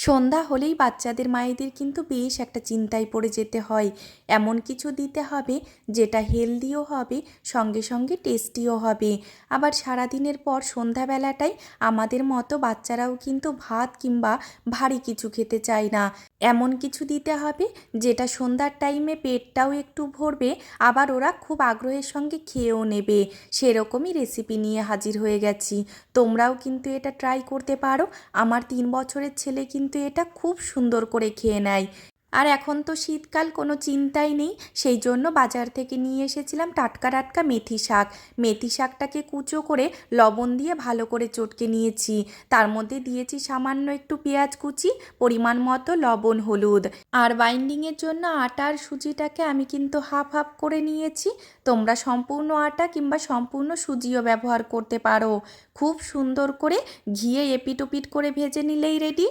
সন্ধ্যা হলেই বাচ্চাদের, মায়েদের কিন্তু বেশ একটা চিন্তায় পড়ে যেতে হয়। এমন কিছু দিতে হবে যেটা হেলদিও হবে, সঙ্গে সঙ্গে টেস্টিও হবে। আবার সারাদিনের পর সন্ধ্যাবেলাটাই আমাদের মতো বাচ্চারাও কিন্তু ভাত কিংবা ভারী কিছু খেতে চায় না। এমন কিছু দিতে হবে যেটা সন্ধ্যার টাইমে পেটটাও একটু ভরবে, আবার ওরা খুব আগ্রহের সঙ্গে খেয়েও নেবে। সেরকমই রেসিপি নিয়ে হাজির হয়ে গেছি। তোমরাও কিন্তু এটা ট্রাই করতে পারো। আমার তিন বছরের ছেলে কিন্তু এটা খুব সুন্দর করে খেয়ে নেয়। আর এখন তো শীতকাল, কোনো চিন্তাই নেই। সেই জন্য বাজার থেকে নিয়ে এসেছিলাম টাটকা টাটকা মেথি শাক। মেথি শাকটাকে কুচো করে লবণ দিয়ে ভালো করে চটকে নিয়েছি। তার মধ্যে দিয়েছি সামান্য একটু পেঁয়াজ কুচি, পরিমাণ মতো লবণ, হলুদ। আর বাইন্ডিংয়ের জন্য আটার সুজিটাকে আমি কিন্তু হাফ হাফ করে নিয়েছি। তোমরা সম্পূর্ণ আটা কিংবা সম্পূর্ণ সুজিও ব্যবহার করতে পারো। খুব সুন্দর করে ঘিয়ে এপিট ওপিট করে ভেজে নিলেই রেডি।